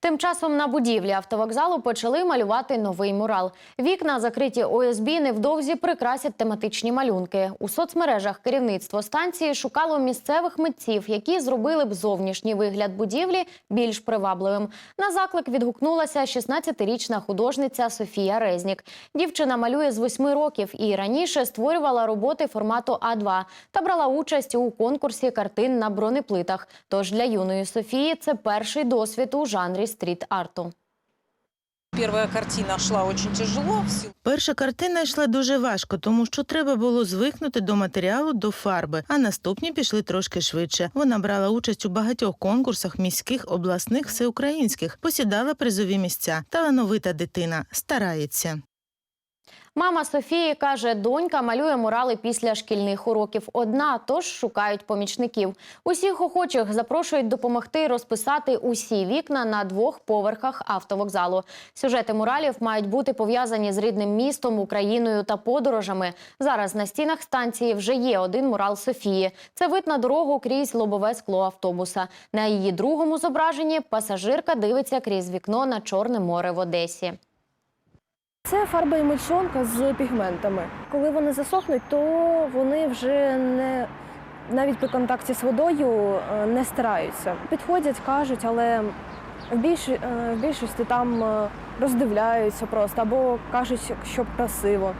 Тим часом на будівлі автовокзалу почали малювати новий мурал. Вікна, закриті ОСБ, невдовзі прикрасять тематичні малюнки. У соцмережах керівництво станції шукало місцевих митців, які зробили б зовнішній вигляд будівлі більш привабливим. На заклик відгукнулася 16-річна художниця Софія Резнік. Дівчина малює з 8 років і раніше створювала роботи формату А2 та брала участь у конкурсі картин на бронеплитах. Тож для юної Софії це перший досвід у жанрі стріт-арту. Первая картина шла очень тяжело. Перша картина йшла дуже важко, тому що треба було звикнути до матеріалу, до фарби, а наступні пішли трошки швидше. Вона брала участь у багатьох конкурсах міських, обласних, всеукраїнських, посідала призові місця. Талановита дитина старається. Мама Софії каже, донька малює мурали після шкільних уроків одна, тож шукають помічників. Усіх охочих запрошують допомогти розписати усі вікна на двох поверхах автовокзалу. Сюжети муралів мають бути пов'язані з рідним містом, Україною та подорожами. Зараз на стінах станції вже є один мурал Софії. Це вид на дорогу крізь лобове скло автобуса. На її другому зображенні пасажирка дивиться крізь вікно на Чорне море в Одесі. Це фарба і емульсіонка з пігментами. Коли вони засохнуть, то вони вже не навіть при контакті з водою е, не стираються. Підходять, кажуть, але в, більш, е, в більшості там е, роздивляються просто або кажуть, що красиво.